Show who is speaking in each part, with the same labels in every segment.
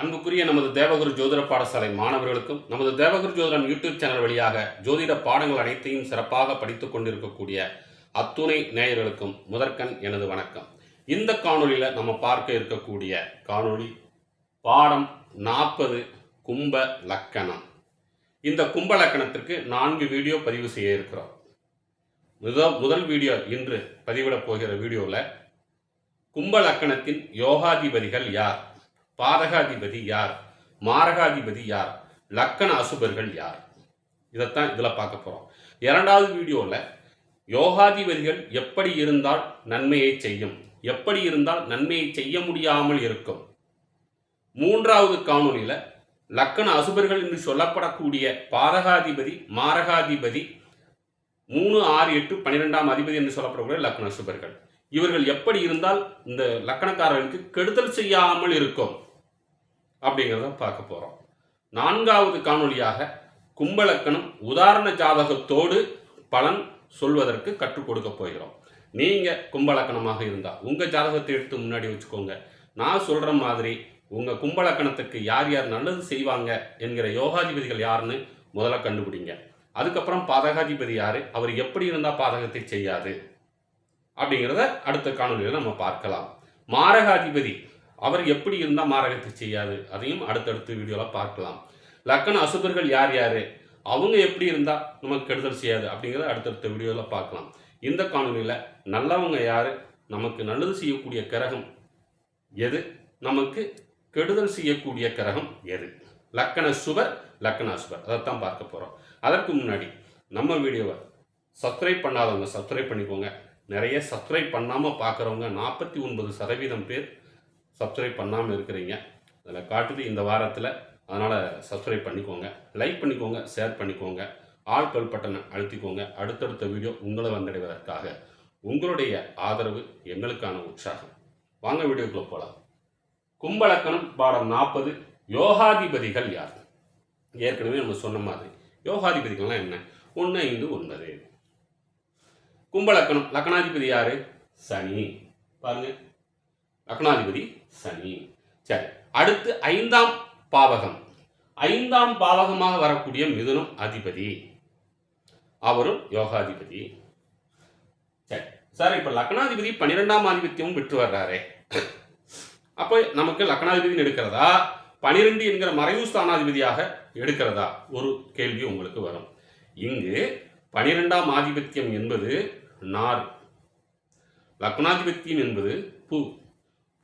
Speaker 1: அன்புக்குரிய நமது தேவகுரு ஜோதிட பாடசாலை மாணவர்களுக்கும் நமது தேவகுரு ஜோதிடம் யூடியூப் சேனல் வழியாக ஜோதிட பாடங்கள் அனைத்தையும் சிறப்பாக படித்துக் கொண்டிருக்கக்கூடிய அத்துணை நேயர்களுக்கும் முதற்கண் எனது வணக்கம். இந்த காணொலியில் நம்ம பார்க்க இருக்கக்கூடிய காணொளி பாடம் நாற்பது கும்ப லக்கணம். இந்த கும்ப லக்கணத்திற்கு நான்கு வீடியோ பதிவு செய்ய இருக்கிறோம். முதல் முதல் வீடியோ இன்று பதிவிடப் போகிற வீடியோவில் கும்ப லக்கணத்தின் யோகாதிபதிகள் யார்? பாதகாதிபதி யார்? மாரகாதிபதி யார்? லக்கண அசுபர்கள் யார்? இதைத்தான் இதில் பார்க்க போகிறோம் இரண்டாவது வீடியோவில் யோகாதிபதிகள் எப்படி இருந்தால் நன்மையை செய்யும் எப்படி இருந்தால் நன்மையை செய்ய முடியாமல் இருக்கும். மூன்றாவது காணொலியில் லக்கண அசுபர்கள் என்று சொல்லப்படக்கூடிய பாதகாதிபதி மாரகாதிபதி மூணு ஆறு எட்டு பன்னிரெண்டாம் அதிபதி என்று சொல்லப்படக்கூடிய லக்கண அசுபர்கள். இவர்கள் எப்படி இருந்தால் இந்த லக்கணக்காரர்களுக்கு கெடுதல் செய்யாமல் இருக்கும். அப்படிங்கிறத பார்க்க போகிறோம் நான்காவது காணொலியாக கும்பலக்கணம் உதாரண ஜாதகத்தோடு பலன் சொல்வதற்கு கற்றுக் கொடுக்க போகிறோம். நீங்கள் கும்பலக்கணமாக இருந்தால் உங்கள் ஜாதகத்தை எடுத்து முன்னாடி வச்சுக்கோங்க. நான் சொல்கிற மாதிரி உங்கள் கும்பலக்கணத்துக்கு யார் யார் நல்லது செய்வாங்க என்கிற யோகாதிபதிகள் யாருன்னு முதல்ல கண்டுபிடிங்க. அதுக்கப்புறம் பாதகாதிபதி யார் அவர் எப்படி இருந்தால் பாதகத்தை செய்யாது? அப்படிங்கிறத அடுத்த காணொலியில் நம்ம பார்க்கலாம். மாரகாதிபதி அவர் எப்படி இருந்தால் மாரகத்தை செய்யாது? அதையும் அடுத்தடுத்த வீடியோவில் பார்க்கலாம். லக்கண அசுபர்கள் யார் யார்? அவங்க எப்படி இருந்தால் நமக்கு கெடுதல் செய்யாது? அப்படிங்கிறத அடுத்தடுத்த வீடியோவில் பார்க்கலாம். இந்த காணொலியில் நல்லவங்க யார்? நமக்கு நல்லது செய்யக்கூடிய கிரகம் எது? நமக்கு கெடுதல் செய்யக்கூடிய கிரகம் எது? லக்கண சுபர் லக்கண அசுபர். அதைத்தான் பார்க்க போகிறோம் அதற்கு முன்னாடி நம்ம வீடியோவை சப்ஸ்கிரைப் பண்ணாதவங்க சப்ஸ்கிரைப் பண்ணிக்கோங்க. நிறைய சப்ஸ்கிரைப் பண்ணாமல் பார்க்குறவங்க நாற்பத்தி ஒன்பது சதவீதம் பேர் சப்ஸ்கிரைப் பண்ணாமல் இருக்கிறீங்க. அதில் காட்டுது இந்த வாரத்தில். அதனால் சப்ஸ்கிரைப் பண்ணிக்கோங்க. லைக் பண்ணிக்கோங்க ஷேர் பண்ணிக்கோங்க. ஆல் பெல் பட்டனை அழுத்திக்கோங்க. அடுத்தடுத்த வீடியோ உங்களை வந்தடைவதற்காக உங்களுடைய ஆதரவு எங்களுக்கான உற்சாகம். வாங்க வீடியோக்குள்ள போகலாம் கும்பலக்கணம் பாடம் நாற்பது யோகாதிபதிகள் யார்? ஏற்கனவே நம்ம சொன்ன மாதிரி. யோகாதிபதிகள்லாம் என்ன? ஒன்று ஐந்து ஒன்பது. கும்பலக்கணம் லக்கணாதிபதி யார்? சனி. பாருங்க. லக்னாதிபதி சனி. சரி அடுத்து ஐந்தாம் பாவகம். ஐந்தாம் பாவகமாக வரக்கூடிய மிதுனம் அதிபதி. அவரும் யோகாதிபதி. சரி சார் இப்போ லக்னாதிபதி பன்னிரெண்டாம் ஆதிபத்தியமும் விட்டு வர்றாரே. அப்போ நமக்கு லக்னாதிபதினு எடுக்கிறதா? பனிரெண்டு என்கிற மறைவு ஸ்தானாதிபதியாக எடுக்கிறதா? ஒரு கேள்வி உங்களுக்கு வரும். இங்கு பனிரெண்டாம் ஆதிபத்தியம் என்பது நார். லக்னாதிபத்தியம் என்பது பூ.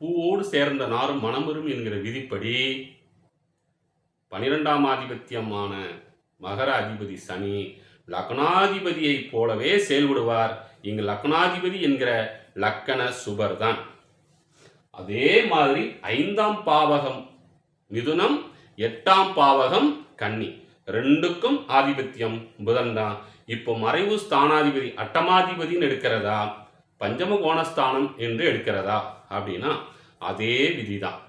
Speaker 1: பூவோடு சேர்ந்த நாரும் மணமரும் என்கிற விதிப்படி பனிரெண்டாம் ஆதிபத்தியமான மகர அதிபதி சனி லக்னாதிபதியைப் போலவே செயல்படுவார். இங்கு லக்னாதிபதி என்கிற லக்கண சுபர் தான் அதே மாதிரி ஐந்தாம் பாவகம் மிதுனம் எட்டாம் பாவகம் கன்னி. ரெண்டுக்கும் ஆதிபத்தியம் புதன் தான் இப்போ மறைவு ஸ்தானாதிபதி அட்டமாதிபதின்னு எடுக்கிறதா? பஞ்சம கோணஸ்தானம் என்று எடுக்கிறதா? அப்படின்னா அதே விதிதான்.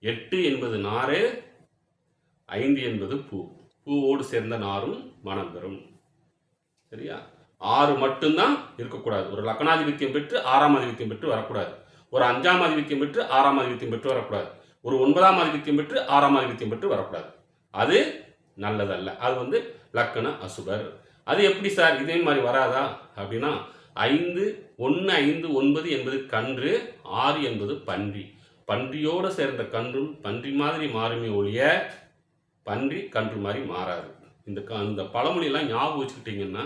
Speaker 1: எட்டு என்பது நாறு ஐந்து என்பது பூ. பூவோடு சேர்ந்த நாரும் மனம் பெறும். சரியா? ஆறு மட்டும்தான் இருக்கக்கூடாது. ஒரு லக்னாதிபத்தியம் பெற்று ஆறாம் ஆதிபத்தியம் பெற்று வரக்கூடாது. ஒரு அஞ்சாம் ஆதிபத்தியம் பெற்று ஆறாம் ஆதிபத்தியம் பெற்று வரக்கூடாது. ஒரு ஒன்பதாம் ஆதிபத்தியம் பெற்று ஆறாம் ஆதிபத்தியம் பெற்று வரக்கூடாது. அது நல்லதல்ல. அது வந்து லக்கண அசுபர். அது எப்படி சார்? இதே மாதிரி வராதா? அப்படின்னா ஐந்து ஒன்று ஐந்து ஒன்பது என்பது கன்று ஆறு என்பது பன்றி. பன்றியோடு சேர்ந்த கன்றும் பன்றி மாதிரி மாறுமே ஒழிய பன்றி கன்று மாதிரி மாறாது. இந்த க இந்த பழமொழியெல்லாம் ஞாபகம் வச்சுக்கிட்டிங்கன்னா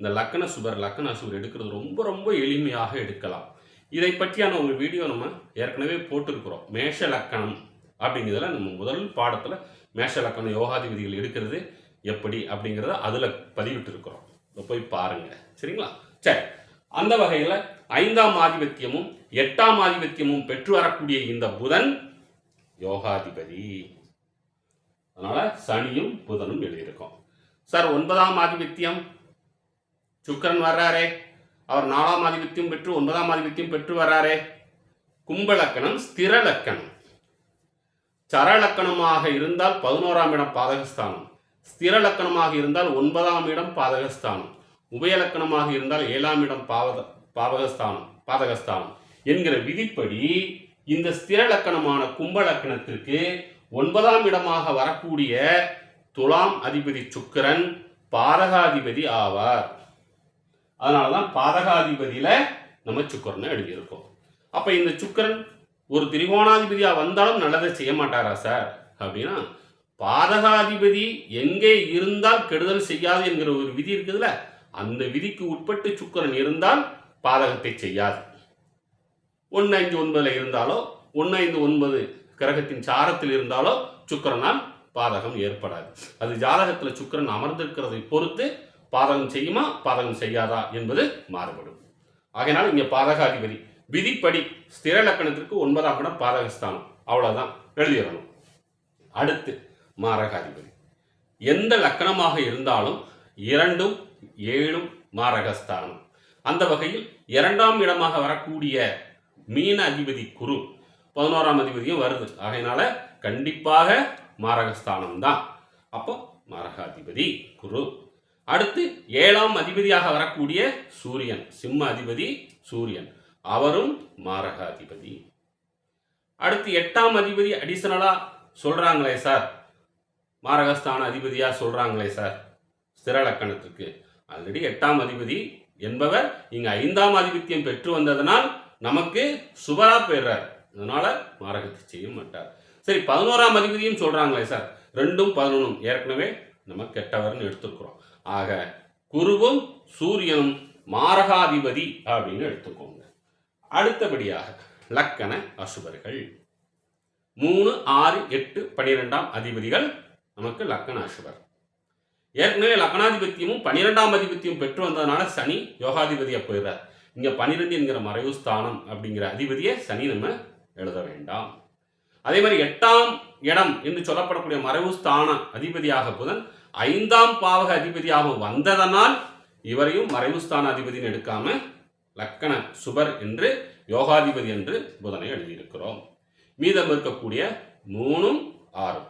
Speaker 1: இந்த லக்கண சுபர் லக்கண சுபர் எடுக்கிறது ரொம்ப ரொம்ப எளிமையாக எடுக்கலாம். இதை பற்றியான ஒரு வீடியோ நம்ம ஏற்கனவே போட்டிருக்கிறோம். மேஷ லக்கணம் அப்படிங்கிறதுல நம்ம முதல் பாடத்தில் மேஷ லக்கணம் யோகாதிபதிகள் எடுக்கிறது எப்படி அப்படிங்கிறத அதில் பதிவிட்டு இருக்கிறோம் போய் பாருங்கள் சரிங்களா? சரி. அந்த வகையில் ஐந்தாம் ஆதிபத்தியமும் எட்டாம் ஆதிபத்தியமும் பெற்று வரக்கூடிய இந்த புதன் யோகாதிபதி. அதனால சனியும் புதனும் எழுதியிருக்கோம் சார் ஒன்பதாம் ஆதிபத்தியம் சுக்கரன் வர்றாரே. அவர் நாலாம் ஆதிபத்தியம் பெற்று ஒன்பதாம் ஆதிபத்தியம் பெற்று வர்றாரே. கும்பலக்கணம் ஸ்திர லக்கணம். சரலக்கணமாக இருந்தால் பதினோராம் இடம் பாதகஸ்தானம். ஸ்திர லக்கணமாக இருந்தால் ஒன்பதாம் இடம் பாதகஸ்தானம். உபயலக்கணமாக இருந்தால் ஏழாம் இடம் பாவத பாவகஸ்தானம் பாதகஸ்தானம் என்கிற விதிப்படி இந்த ஸ்திர லக்கணமான கும்ப லக்கணத்திற்கு ஒன்பதாம் இடமாக வரக்கூடிய துலாம் அதிபதி சுக்கிரன் பாதகாதிபதி ஆவார். அதனால தான் பாதகாதிபதியில் நம்ம சுக்கிரனை எழுதியிருக்கோம். அப்போ இந்த சுக்கிரன் ஒரு திரிகோணாதிபதியாக வந்தாலும் நல்லதை செய்ய மாட்டாரா சார்? அப்படின்னா பாதகாதிபதி எங்கே இருந்தால் கெடுதல் செய்யாது என்கிற ஒரு விதி இருக்குதுல்ல. அந்த விதிக்கு உட்பட்டு சுக்கிரன் இருந்தால் பாதகத்தை செய்யாது. ஒன்று ஐந்து ஒன்பதில் இருந்தாலோ ஒன்று ஐந்து ஒன்பது கிரகத்தின் சாரத்தில் இருந்தாலோ சுக்கரனால் பாதகம் ஏற்படாது. அது ஜாதகத்தில் சுக்கிரன் அமர்ந்திருக்கிறதை பொறுத்து பாதகம் செய்யுமா பாதகம் செய்யாதா என்பது மாறுபடும். ஆகையினால் இங்கே பாதகாதிபதி விதிப்படி ஸ்திர லக்கணத்திற்கு ஒன்பதாம் இடம் பாதகஸ்தானம். அவ்வளோதான் எழுதிடணும். அடுத்து மாரகாதிபதி. எந்த லக்கணமாக இருந்தாலும் இரண்டும் ஏழும் மாரகஸ்தானம். அந்த வகையில் இரண்டாம் இடமாக வரக்கூடிய மீன அதிபதி குரு பதினோராம் அதிபதியும் வருது. ஆகையினால கண்டிப்பாக மாரகஸ்தானம் தான். அப்போ மாரகாதிபதி குரு. அடுத்து ஏழாம் அதிபதியாக வரக்கூடிய சூரியன் சிம்ம அதிபதி சூரியன். அவரும் மாரகாதிபதி. அடுத்து எட்டாம் அதிபதி அடிஷனலாக சொல்றாங்களே சார். மாரகஸ்தான அதிபதியாக சொல்றாங்களே சார். ஸ்திர ஆல்ரெடி எட்டாம் அதிபதி என்பவர் இங்கு ஐந்தாம் ஆதிபத்தியம் பெற்று வந்ததனால் நமக்கு சுபரா பெறார் அதனால மாரகத்தை செய்ய மாட்டார். சரி பதினோராம் அதிபதியும் சொல்றாங்களே சார். ரெண்டும் பதினொன்றும். ஏற்கனவே நம்ம கெட்டவர்னு எடுத்துக்கிறோம் ஆக குருவும் சூரியனும் மாரகாதிபதி அப்படின்னு எடுத்துக்கோங்க. அடுத்தபடியாக லக்கண அசுபர்கள். மூணு ஆறு எட்டு பனிரெண்டாம் அதிபதிகள் நமக்கு லக்கண அசுபர். ஏற்கனவே லக்னாதிபத்தியமும் பன்னிரெண்டாம் அதிபத்தியம் பெற்று வந்ததுனால சனி யோகாதிபதியாக போயிடுறார். இங்கே பனிரெண்டு என்கிற மறைவு ஸ்தானம் அப்படிங்கிற அதிபதியை சனி நம்ம எழுத வேண்டாம். அதே மாதிரி எட்டாம் இடம் என்று சொல்லப்படக்கூடிய மறைவு ஸ்தான அதிபதியாக புதன் ஐந்தாம் பாவக அதிபதியாக வந்ததனால் இவரையும் மறைவு ஸ்தான அதிபதினு எடுக்காம லக்கண சுபர் என்று யோகாதிபதி என்று புதனை எழுதியிருக்கிறோம். மீதம் இருக்கக்கூடிய மூணும் ஆறும்.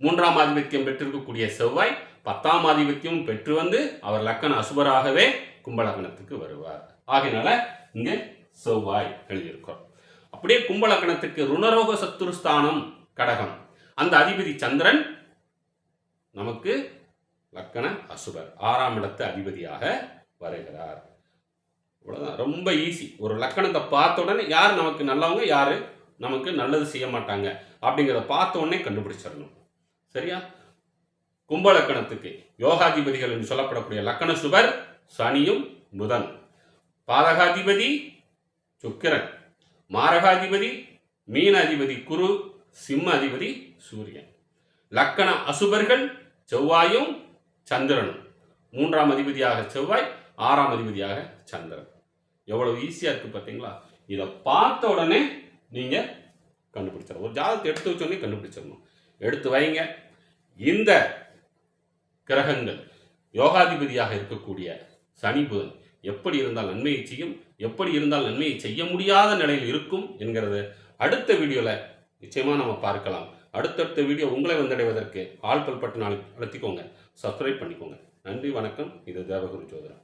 Speaker 1: மூன்றாம் ஆதிபத்தியம் பெற்றிருக்கக்கூடிய செவ்வாய் பத்தாம் ஆதிபத்தியம் பெற்று வந்து அவர் லக்கண அசுபராகவே கும்பலக்கணத்துக்கு வருவார். ஆகையினால இங்க செவ்வாய் எழுதியிருக்கிறோம். அப்படியே கும்பலக்கணத்துக்கு ருணரோக சத்துருஸ்தானம் கடகம். அந்த அதிபதி சந்திரன் நமக்கு லக்கண அசுபர் ஆறாம் இடத்து அதிபதியாக வருகிறார். இவ்வளவுதான் ரொம்ப ஈஸி ஒரு லக்கணத்தை பார்த்த உடனே யார் நமக்கு நல்லவங்க யாரு நமக்கு நல்லது செய்ய மாட்டாங்க அப்படிங்கிறத பார்த்த உடனே கண்டுபிடிச்சிடணும். சரியா? கும்பலக்கணத்துக்கு யோகாதிபதிகள் என்று சொல்லப்படக்கூடிய லக்கண சுபர் சனியும் புதன். பாதகாதிபதி சுக்கிரன். மாரகாதிபதி மீன அதிபதி குரு சிம்ம அதிபதி சூரியன். லக்கண அசுபர்கள் செவ்வாயும் சந்திரனும். மூன்றாம் அதிபதியாக செவ்வாய் ஆறாம் அதிபதியாக சந்திரன். எவ்வளவு ஈஸியாக இருக்கு பார்த்தீங்களா இதை பார்த்த உடனே நீங்கள் கண்டுபிடிச்சிடணும். ஒரு ஜாதகத்தை எடுத்து வச்சோடனே கண்டுபிடிச்சிடணும். எடுத்து வைங்க. இந்த கிரகங்கள். யோகாதிபதியாக இருக்கக்கூடிய சனி புதன் எப்படி இருந்தால் நன்மையை செய்யும் எப்படி இருந்தால் நன்மையை செய்ய முடியாத நிலையில் இருக்கும் என்கிறது அடுத்த வீடியோவில் நிச்சயமாக நம்ம பார்க்கலாம். அடுத்தடுத்த வீடியோ உங்களை வந்தடைவதற்கு ஆள் பட்டு நாள் நடத்திக்கோங்க சப்ஸ்கிரைப் பண்ணிக்கோங்க. நன்றி வணக்கம். இது தேவகுரு ஜோதிடம்.